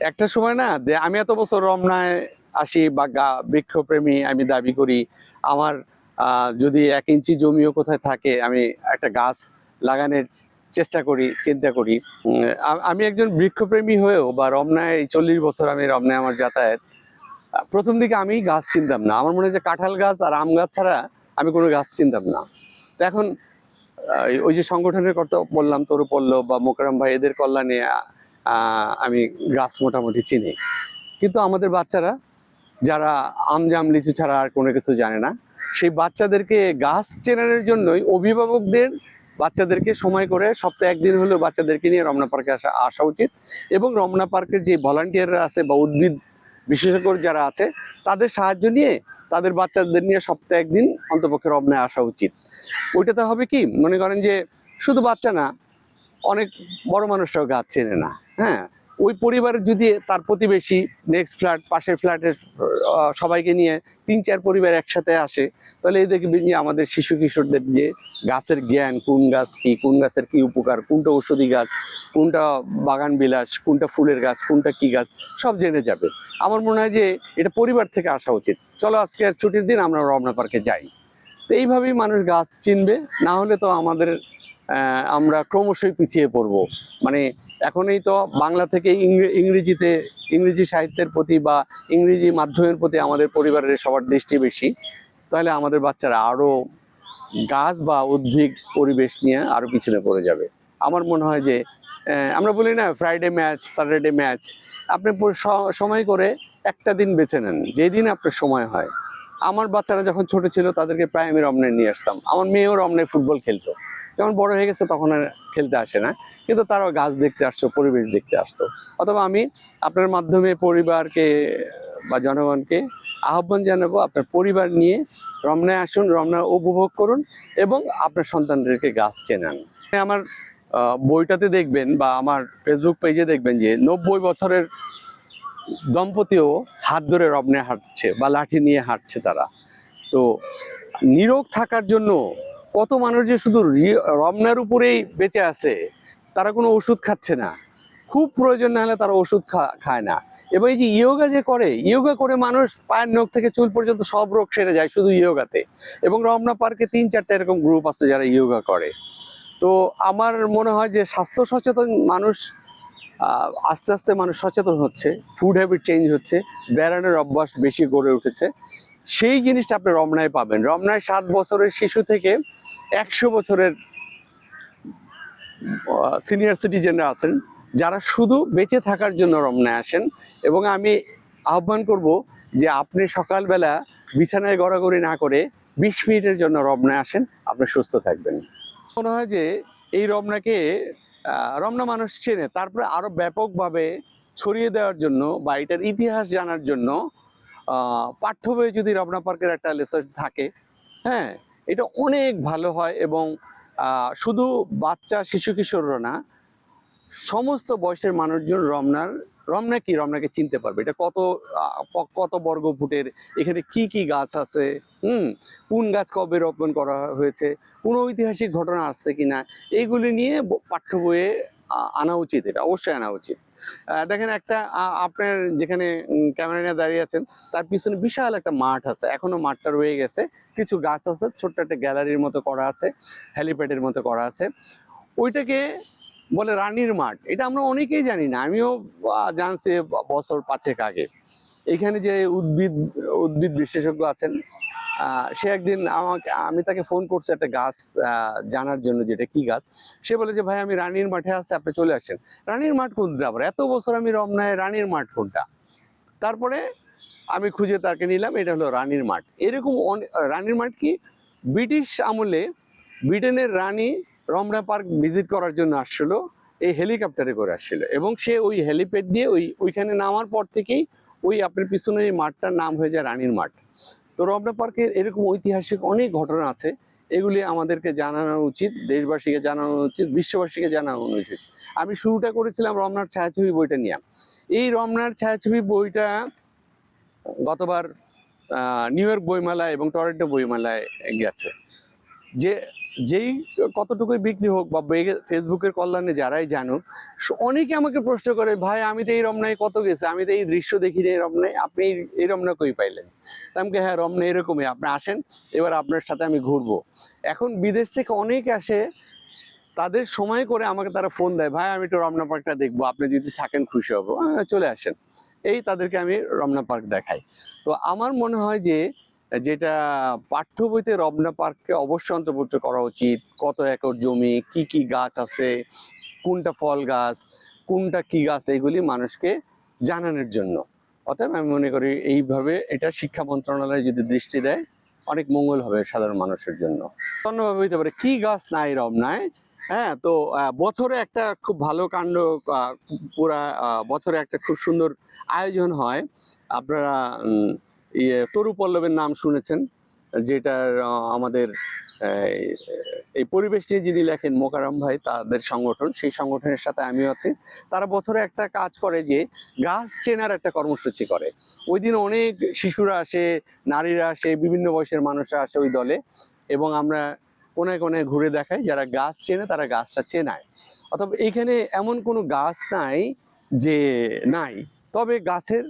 একটা সময় না যে আমি এত বছর রমনায় আসি বা গা- বৃক্ষপ্রেমী আমি দাবি করি, আমার যদি এক ইঞ্চি জমিও কোথায় থাকে, আমি একটা গাছ লাগানোর চেষ্টা করি, চিন্তা করি। আমি একজন বৃক্ষপ্রেমী হয়েও বা রমনায় চল্লিশ বছর আমি রমনায় আমার যাতায়াত প্রথম দিকে আমি গাছ চিনতাম না। আমার মনে হয় যে কাঁঠাল গাছ আর আম গাছ ছাড়া আমি কোনো গাছ চিনতাম না। তো এখন ওই যে সংগঠনের কথা বললাম তরু পল্লব বা মোকারম ভাই, এদের কল্যাণে আমি গাছ মোটামুটি চিনি। কিন্তু আমাদের বাচ্চারা, যারা আম জাম, লিচু ছাড়া আর কোনো কিছু জানে না, সেই বাচ্চাদেরকে গাছ চেনানোর জন্যই অভিভাবকদের বাচ্চাদেরকে সময় করে সপ্তাহে একদিন হলেও বাচ্চাদেরকে নিয়ে রমনা পার্কে আসা আসা উচিত। এবং রমনা পার্কের যে ভলান্টিয়াররা আছে বা উদ্ভিদ বিশেষজ্ঞ যারা আছে, তাদের সাহায্য নিয়ে তাদের বাচ্চাদের নিয়ে সপ্তাহে একদিন অন্তপক্ষে রমনায় আসা উচিত। ওইটাতে হবে কি? মনে করেন যে শুধু বাচ্চা না, অনেক বড় মানুষরাও গাছ চেনে না। হ্যাঁ ওই পরিবারের যদি তার প্রতিবেশী নেক্সট ফ্ল্যাট পাশের ফ্ল্যাটের সবাইকে নিয়ে তিন চার পরিবার একসাথে আসে, তাহলে এই দেখবেন যে আমাদের শিশু কিশোরদের যে গাছের জ্ঞান, কোন গাছ কি, কোন গাছের কি উপকার, কোনটা ঔষধি গাছ, কোনটা বাগান বিলাস, কোনটা ফুলের গাছ, কোনটা কি গাছ, সব জেনে যাবে। আমার মনে হয় যে এটা পরিবার থেকে আসা উচিত। চলো আজকে আর ছুটির দিন আমরা রমনা পার্কে যাই। তো এইভাবেই মানুষ গাছ চিনবে, না হলে তো আমাদের আমরা ক্রমশই পিছিয়ে পড়ব। মানে এখনই তো বাংলা থেকে ইংরে- ইংরেজিতে, ইংরেজি সাহিত্যের প্রতি বা ইংরেজি মাধ্যমের প্রতি আমাদের পরিবারের সবার দৃষ্টি বেশি। তাহলে আমাদের বাচ্চারা আরও গাছ বা উদ্ভিদ পরিবেশ নিয়ে আরও পিছনে পড়ে যাবে। আমার মনে হয় যে আমরা বলি না ফ্রাইডে ম্যাচ স্যাটারডে ম্যাচ আপনি সময় করে একটা দিন বেছে নেন। যেদিন আপনার সময় হয়। আমার বাচ্চারা যখন ছোট ছিল, তাদেরকে প্রায় আমি নিয়ে আসতাম। আমার মেয়েও রমনায় ফুটবল খেলতো। যখন বড় হয়ে গেছে, তখন আর খেলতে আসে না। কিন্তু তারাও গাছ দেখতে আসতো, পরিবেশ দেখতে আসতো। অথবা আমি আপনার মাধ্যমে পরিবারকে বা জনগণকে আহ্বান জানাব, আপনার পরিবার নিয়ে রমনায় আসুন, রমনা উপভোগ করুন এবং আপনার সন্তানদেরকে গাছ চেনান। আমার বইটাতে দেখবেন বা আমার ফেসবুক পেজে দেখবেন যে নব্বই বছরের দম্পতিও হাত ধরে রমনায় হাঁটছে বা লাঠি নিয়ে হাঁটছে তারা। তো নিরোগ থাকার জন্য কত মানুষ যে শুধু রমনার উপরেই বেঁচে আছে, তারা কোনো ওষুধ খাচ্ছে না। খুব প্রয়োজন না হলে তারা ওষুধ খায় না। এবার এই যে ইয়োগা যে করে, ইয়োগা করে মানুষ পায়ের নখ থেকে চুল পর্যন্ত সব রোগ সেরে যায় শুধু ইয়োগাতে। এবং রমনা পার্কে তিন চারটা এরকম গ্রুপ আছে যারা ইয়োগা করে। তো আমার মনে হয় যে স্বাস্থ্য সচেতন মানুষ আস্তে আস্তে মানুষ সচেতন হচ্ছে ফুড হ্যাবিট চেঞ্জ হচ্ছে বেড়ানোর অভ্যাস বেশি গড়ে উঠেছে। সেই জিনিসটা আপনি রমনায় পাবেন। রমনায় সাত বছরের শিশু থেকে একশো বছরের সিনিয়র সিটিজেনরা আছেন, যারা শুধু বেঁচে থাকার জন্য রমনায় আসেন। এবং আমি আহ্বান করব যে আপনি সকালবেলা বিছানায় গড়াগড়ি না করে বিশ মিনিটের জন্য রমনায় আসেন, আপনি সুস্থ থাকবেন। মনে হয় যে এই রমনাকে রমনা মানুষ চেনে। তারপরে আরও ব্যাপকভাবে ছড়িয়ে দেওয়ার জন্য বা এটার ইতিহাস জানার জন্য পাঠ্য বইয়ে যদি রমনা পার্কের একটা লেসন থাকে হ্যাঁ এটা অনেক ভালো হয় এবং শুধু বাচ্চা, শিশু কিশোররা না সমস্ত বয়সের মানুষজন রমনার, রমনা কি? রমনাকে চিনতে পারবে। এটা কত কত বর্গ ফুটের এখানে কি কি গাছ আছে? হুম? কোন গাছ কবে রোপণ করা হয়েছে? কোন ঐতিহাসিক ঘটনা আসছে কিনা? এইগুলি নিয়ে পাঠ্য বইয়ে আনা উচিত এটা। অবশ্যই আনা উচিত। দেখেন একটা আপনার যেখানে ক্যামেরা নিয়ে দাঁড়িয়ে আছেন, তার পিছনে বিশাল একটা মাঠ আছে। এখনও মাঠটা রয়ে গেছে। কিছু গাছ আছে, ছোট্ট একটা গ্যালারির মতো করা আছে, হ্যালিপ্যাডের মতো করা আছে। ওইটাকে বলে রানীর মাঠ। এটা আমরা অনেকেই জানি না। আমিও জানছি বছর পাঁচেক আগে। এখানে যে উদ্ভিদ উদ্ভিদ বিশেষজ্ঞ আছেন সে একদিন আমাকে, আমি তাকে ফোন করছি একটা গাছ জানার জন্য যেটা কি গাছ। সে বলে যে, ভাই, আমি রানীর মাঠে আসছি আপনি চলে আসেন। রানীর মাঠ কোনটা আবার? এত বছর আমি রমনায়, রানীর মাঠ কোনটা? তারপরে আমি খুঁজে তাকে নিলাম, এটা হলো রানীর মাঠ। এরকম রানীর মাঠ কি? ব্রিটিশ আমলে ব্রিটেনের রানী রমনা পার্ক ভিজিট করার জন্য আসছিল, এই হেলিকপ্টারে করে আসছিল এবং সে ওই হেলিপ্যাড দিয়ে ওই, ওইখানে নামার পর থেকেই ওই আপনার পিছনে এই মাঠটার নাম হয়ে যায় রানীর মাঠ। তো রমনা পার্কের এরকম ঐতিহাসিক অনেক ঘটনা আছে, এগুলি আমাদেরকে জানানো উচিত, দেশবাসীকে জানানো উচিত, বিশ্ববাসীকে জানানো উচিত। আমি শুরুটা করেছিলাম রমনার ছায়াছবি বইটা নিয়ে। এই রমনার ছায়াছবি বইটা গতবার নিউ ইয়র্ক বইমেলায় এবং টরেন্টো বইমেলায় গেছে। যে যেই কতটুকুই বিক্রি হোক বা ফেসবুকের কল্যাণে যারাই জানুক অনেকে আমাকে প্রশ্ন করে, ভাই, আমি তো এই রমনায় কত গেছে? আমি তো এই দৃশ্য দেখি এই রমনায়। আপনি এই- রমনা কই পাইলেন? তা আমি হ্যাঁ রমনা এরকমই। আপনি আসেন, এবার আপনার সাথে আমি ঘুরবো। এখন বিদেশ থেকে অনেকে আসে, তাদের সময় করে আমাকে তারা ফোন দেয়, ভাই, আমি একটু রমনা পার্কটা দেখব। আপনি যদি থাকেন, খুশি হব। চলে আসেন। এই তাদেরকে আমি রমনা পার্ক দেখাই। তো আমার মনে হয় যে যেটা পাঠ্য বইতে রমনা পার্ককে অবশ্যই অন্তর্ভুক্ত করা উচিত। কত একর জমি, কি কি গাছ আছে, কোনটা ফল গাছ, কোনটা কি গাছ, এগুলি মানুষকে জানানোর জন্য। অতএব আমি মনে করি এইভাবে এটা শিক্ষা মন্ত্রণালয় যদি দৃষ্টি দেয়, অনেক মঙ্গল হবে সাধারণ মানুষের জন্য। অন্যভাবে হইতে পারে, কি গাছ নাই রমনায়? হ্যাঁ তো বছরে একটা খুব ভালো কাণ্ড পুরা বছরে একটা খুব সুন্দর আয়োজন হয়। আপনারা ইয়ে তরু পল্লবের নাম শুনেছেন যেটার আমাদের এই, পরিবেশ নিয়ে যিনি লেখেন মোকারম ভাই তাদের সংগঠন সেই সংগঠনের সাথে আমিও আছি। তারা বছরে একটা কাজ করে যে গাছ চেনার একটা কর্মসূচি করে। ওই দিন অনেক শিশুরা আসে নারীরা আসে বিভিন্ন বয়সের মানুষরা আসে ওই দলে এবং আমরা কোনায় কোনায় ঘুরে দেখাই যারা গাছ চেনে তারা গাছটা চেনায়। অথবা এইখানে এমন কোনো গাছ নাই যে নাই। তবে গাছের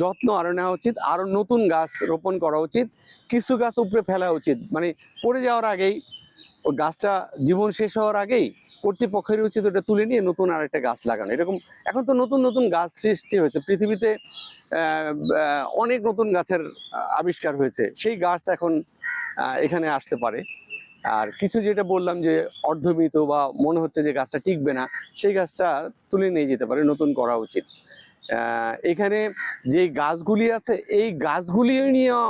যত্ন আরও নেওয়া উচিত, আরও নতুন গাছ রোপণ করা উচিত, কিছু গাছ উপরে ফেলা উচিত। মানে পড়ে যাওয়ার আগেই ওই গাছটা জীবন শেষ হওয়ার আগেই কর্তৃপক্ষের উচিত ওটা তুলে নিয়ে নতুন আরেকটা গাছ লাগানো। এরকম এখন তো নতুন নতুন গাছ সৃষ্টি হয়েছে। পৃথিবীতে অনেক নতুন গাছের আবিষ্কার হয়েছে। সেই গাছ এখন এখানে আসতে পারে। আর কিছু যেটা বললাম যে অর্ধমৃত বা মনে হচ্ছে যে গাছটা টিকবে না, সেই গাছটা তুলে নিয়ে যেতে পারে, নতুন করা উচিত। এখানে যে গাছগুলি আছে, এই গাছগুলি নিয়েও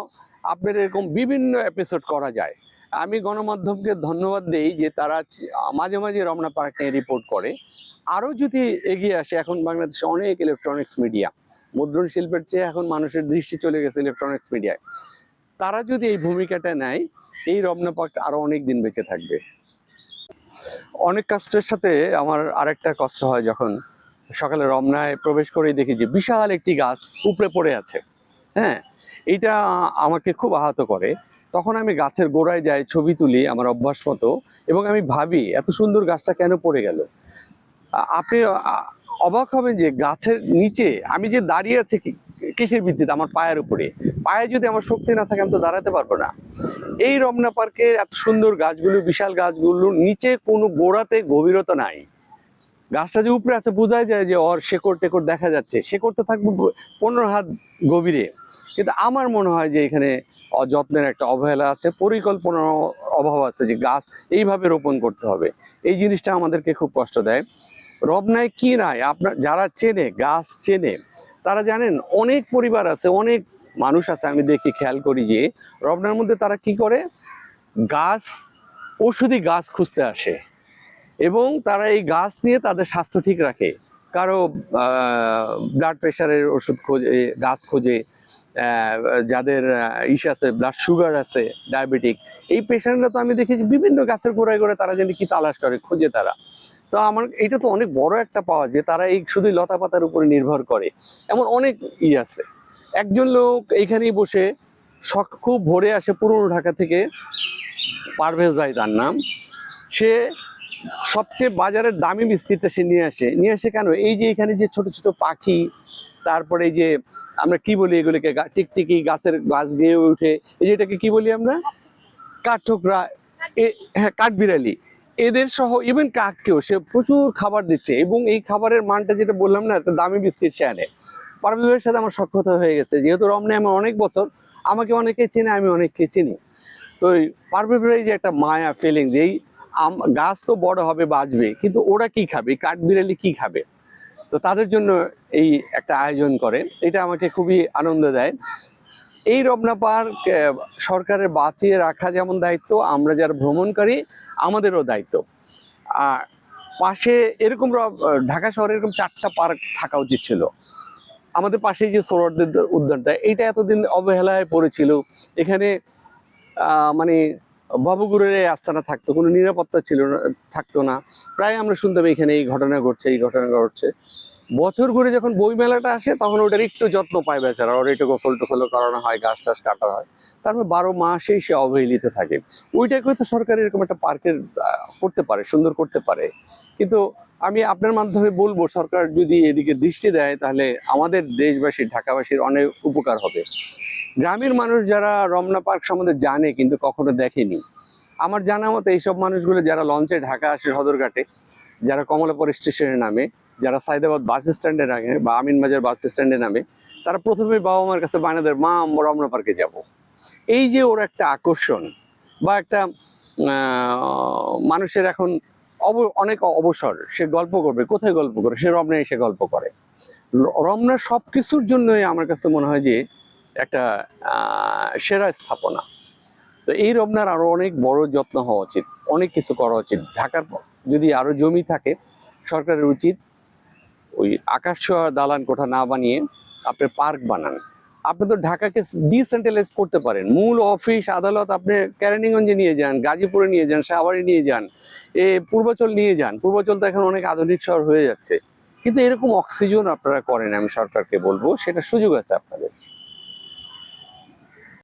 আপনার এরকম বিভিন্ন এপিসোড করা যায়। আমি গণমাধ্যমকে ধন্যবাদ দেই যে তারা মাঝে মাঝে রমনা পার্ক নিয়ে রিপোর্ট করে। আরও যদি এগিয়ে আসে, এখন বাংলাদেশে অনেক ইলেকট্রনিক্স মিডিয়া মুদ্রণ শিল্পের চেয়ে এখন মানুষের দৃষ্টি চলে গেছে ইলেকট্রনিক্স মিডিয়ায় তারা যদি এই ভূমিকাটা নেয়, এই রমনা পার্ক আরও অনেক দিন বেঁচে থাকবে। অনেক কষ্টের সাথে আমার আরেকটা কষ্ট হয় যখন সকালে রমনায় প্রবেশ করে দেখি যে বিশাল একটি গাছ উপরে পড়ে আছে। হ্যাঁ এটা আমাকে খুব আহত করে। তখন আমি গাছের গোড়ায় যাই, ছবি তুলি আমার অভ্যাস মতো এবং আমি ভাবি, এত সুন্দর গাছটা কেন পড়ে গেল? আপনি অবাক হবেন যে গাছের নিচে আমি যে দাঁড়িয়ে আছি কিসের ভিত্তিতে? আমার পায়ের উপরে। পায়ে যদি আমার শক্তি না থাকে, আমি তো দাঁড়াতে পারব না। এই রমনা পার্কের এত সুন্দর গাছগুলো, বিশাল গাছগুলো নিচে কোনো গোড়াতে গভীরতা নাই। গাছটা যে উপরে আছে, বোঝাই যায় যে ওর শেকড় টেকড় দেখা যাচ্ছে। শেকড় তো থাকবে পনেরো হাত গভীরে। কিন্তু আমার মনে হয় যে এখানে অযত্নের একটা অবহেলা আছে পরিকল্পনার অভাব আছে যে গাছ এইভাবে রোপণ করতে হবে। এই জিনিসটা আমাদেরকে খুব কষ্ট দেয়। রবনায় কি নাই? আপনার যারা চেনে, গাছ চেনে, তারা জানেন অনেক পরিবার আছে, অনেক মানুষ আছে, আমি দেখি খেয়াল করি যে রবনার মধ্যে তারা কি করে? গাছ ওষুধি গাছ খুঁজতে আসে। এবং তারা এই গাছ নিয়ে তাদের স্বাস্থ্য ঠিক রাখে। কারও ব্লাড প্রেশারের ওষুধ খোঁজে গাছ খোঁজে যাদের ইস আছে ব্লাড সুগার আছে ডায়াবেটিক এই পেশেন্টরা তো আমি দেখি বিভিন্ন গাছের গোড়ায় গোড়ায় তারা যেন কি তালাশ করে, খোঁজে তারা। তো আমার এটা তো অনেক বড় একটা পাওয়া যে তারা এই শুধু লতা পাতার উপরে নির্ভর করে। এমন অনেক ই আছে। একজন লোক এইখানেই বসে সক- খুব ভোরে আসে পুরনো ঢাকা থেকে, পারভেজ ভাই তার নাম। সে সবচেয়ে বাজারের দামি বিস্কিটটা সে নিয়ে আসে। নিয়ে আসে কেন? এই যে এখানে যে ছোট ছোট পাখি, তারপরে যে আমরা কি বলি এগুলোকে? টিকটিকি, গাছের গাছ গেয়ে উঠে এই যে এটাকে কি বলি আমরা? কাঠঠোকরা হ্যাঁ কাঠবিড়ালি। এদের সহ ইভেন কাককেও সে প্রচুর খাবার দিচ্ছে এবং এই খাবারের মানটা যেটা বললাম না দামি বিস্কিট সে আনে। পারভেজ সাথে আমার সক্ষতা হয়ে গেছে। যেহেতু রমনে আমার অনেক বছর, আমাকে অনেকে চেনে, আমি অনেককে চিনি। তো পারভেজ ভাই যে একটা মায়া ফিলিং যে এই আম- গাছ তো বড় হবে, বাঁচবে, কিন্তু ওরা কি খাবে? কাঠবিড়ালি কি খাবে? তো তাদের জন্য এই একটা আয়োজন করে। এটা আমাকে খুবই আনন্দ দেয়। এই রমনা পার্ক সরকারের বাঁচিয়ে রাখা যেমন দায়িত্ব, আমরা যারা ভ্রমণকারী, আমাদেরও দায়িত্ব। আর পাশে এরকম ঢাকা শহরে এরকম চারটা পার্ক থাকা উচিত ছিল। আমাদের পাশেই যে সোহরাওয়ার্দী উদ্যানটা, এইটা এতদিন অবহেলায় পড়েছিল। এখানে মানে বাবুগুরের এই আস্থানা থাকতো, কোনো নিরাপত্তা ছিল না, থাকতো না। প্রায় আমরা শুনতাম এখানে এই ঘটনা ঘটছে, এই ঘটনা ঘটছে। বছর ঘুরে যখন বই মেলাটা আসে, তখন ওটার একটু যত্ন পায় বেচারা। ওর একটু গোসল টোসল করানো হয় গাছ টাছ কাটা হয়। তারপর বারো মাসেই সে অবহেলিত থাকে। ওইটাকে হয়তো সরকার এরকম একটা পার্কের করতে পারে, সুন্দর করতে পারে। কিন্তু আমি আপনার মাধ্যমে বলব, সরকার যদি এদিকে দৃষ্টি দেয়, তাহলে আমাদের দেশবাসীর ঢাকাবাসীর অনেক উপকার হবে। গ্রামের মানুষ যারা রমনা পার্ক সম্বন্ধে জানে কিন্তু কখনো দেখেনি। আমার জানা মতো এইসব মানুষগুলো যারা লঞ্চে ঢাকা আসে সদরঘাটে, যারা কমলাপুর স্টেশনে নামে, যারা সাইদাবাদ বাস স্ট্যান্ডে নামে বা আমিনবাজার বাস স্ট্যান্ডে নামে, তারা প্রথমে বাবা মার কাছে বায়না দেয় মা রমনা পার্কে যাব। এই যে ওর একটা আকর্ষণ বা একটা মানুষের এখন অব, অনেক অবসর, সে গল্প করবে, কোথায় গল্প করে? সে রমনায় এসে গল্প করে। রমনা সব কিছুর জন্যই আমার কাছে মনে হয় যে একটা সেরা স্থাপনা। তো এই রমনার আরও অনেক বড় যত্ন হওয়া উচিত, অনেক কিছু করা উচিত। ঢাকার যদি আরও জমি থাকে, সরকারের উচিত ওই আকাশ দালান কোঠা না বানিয়ে আপনি পার্ক বানান। আপনি তো ঢাকাকে ডিসেন্ট্রালাইজ করতে পারেন। মূল অফিস, আদালত আপনি ক্যারানিগঞ্জে নিয়ে যান, গাজীপুরে নিয়ে যান, সাভারে নিয়ে যান, এ পূর্বাচল নিয়ে যান। পূর্বাচল তো এখন অনেক আধুনিক শহর হয়ে যাচ্ছে। কিন্তু এরকম অক্সিজেন আপনারা করেন, আমি সরকারকে বলব, সেটা সুযোগ আছে আপনাদের।